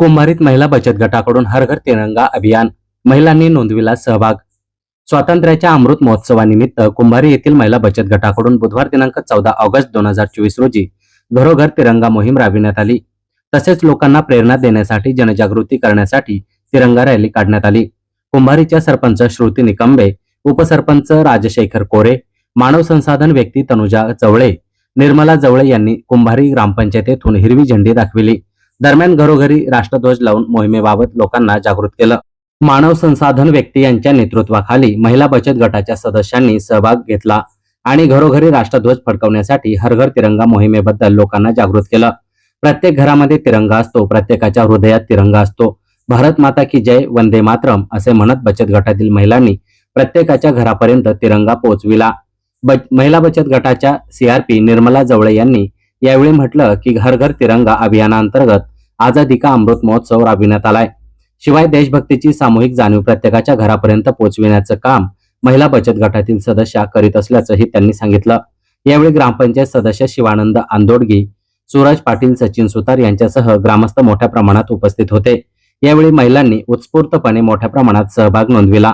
कुंभारीत महिला बचत गटाकडून हर घर तिरंगा अभियान महिलांनी नोंदविला सहभाग. स्वातंत्र्याच्या अमृत महोत्सवानिमित्त कुंभारी येथील महिला बचत गटाकडून बुधवार दिनांक चौदा ऑगस्ट दोन हजार चोवीस रोजी घरोघर तिरंगा मोहीम राबविण्यात आली. तसेच लोकांना प्रेरणा देण्यासाठी जनजागृती करण्यासाठी तिरंगा रॅली काढण्यात आली. कुंभारीच्या सरपंच श्रुती निकंबे उपसरपंच राजशेखर कोरे मानव संसाधन व्यक्ती तनुजा जवळे निर्मला जवळे यांनी कुंभारी ग्रामपंचायतीतून हिरवी झेंडी दाखविली. दरम्यान घरोघरी राष्ट्रध्वज लावून मोहिमेबाबत लोकांना जागृत केलं. मानव संसाधन व्यक्ती यांच्या नेतृत्वाखाली महिला बचत गटाच्या सदस्यांनी सहभाग घेतला आणि घरोघरी राष्ट्रध्वज फडकवण्यासाठी हर घर तिरंगा मोहिमेबद्दल लोकांना जागृत केलं. प्रत्येक घरामध्ये तिरंगा असतो प्रत्येकाच्या हृदयात तिरंगा असतो. भारत माता की जय वंदे मातरम असे म्हणत बचत गटातील महिलांनी प्रत्येकाच्या घरापर्यंत तिरंगा पोहोचविला महिला बचत गटाच्या सीआरपी निर्मला जवळे यांनी यावेळी म्हटलं की घर घर तिरंगा अभियानांतर्गत आझादी का अमृत महोत्सव राबविण्यात आलाय. शिवाय देशभक्तीची सामूहिक जाणीव प्रत्येकाच्या घरापर्यंत पोहोचविण्याचं काम महिला बचत गटातील सदस्या करीत असल्याचंही त्यांनी सांगितलं. यावेळी ग्रामपंचायत सदस्य शिवानंद आंदोडगी सूरज पाटील सचिन सुतार यांच्यासह ग्रामस्थ मोठ्या प्रमाणात उपस्थित होते. यावेळी महिलांनी उत्स्फूर्तपणे मोठ्या प्रमाणात सहभाग नोंदविला.